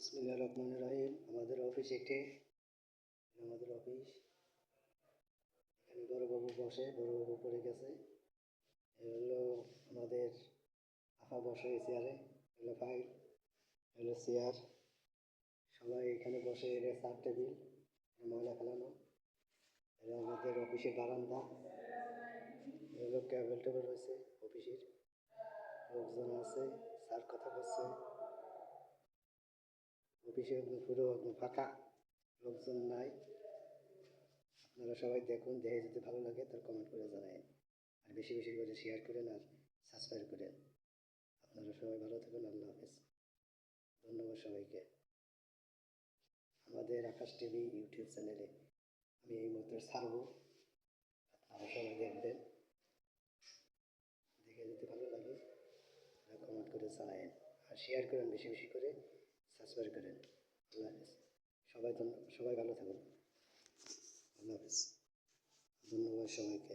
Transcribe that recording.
বিসমিল্লাহ রহমান রাহিম। আমাদের অফিস এটি। আমাদের অফিস এখানে বড়বাবু বসে, বড়বাবু পড়ে গেছে। এ হলো আমাদের আফা বসে চেয়ারে হলো ফাইল হলো চেয়ার সবাই এখানে বসে এটা চার টেবিল ময়লা ফেলানো। এটা আমাদের অফিসের বারান্দা। এ হলো কেবল টেবিল রয়েছে অফিসের লোকজন আছে স্যার কথা বলছে। অফিসে একদম পুরো একদম ফাঁকা, লোকজন নাই। আপনারা সবাই দেখুন, দেখে যদি ভালো লাগে তার কমেন্ট করে জানাবেন আর বেশি বেশি করে শেয়ার করেন আর সাবস্ক্রাইব করেন। আপনারা সবাই ভালো থাকুন, আল্লাহ হাফেজ। ধন্যবাদ সবাইকে। আমাদের আকাশ টিভি ইউটিউব চ্যানেলে আমি এই মুহূর্তে ছাড়বো। আপনারা সবাই দেখবেন। দেখে যদি ভালো লাগে কমেন্ট করে জানাবেন আর শেয়ার করেন বেশি বেশি করে। সাবস্ক্রাইব করেন আল্লাহ সবাই সবাই ভালো থাকুন। আল্লাহ হাফেজ। ধন্যবাদ সবাইকে।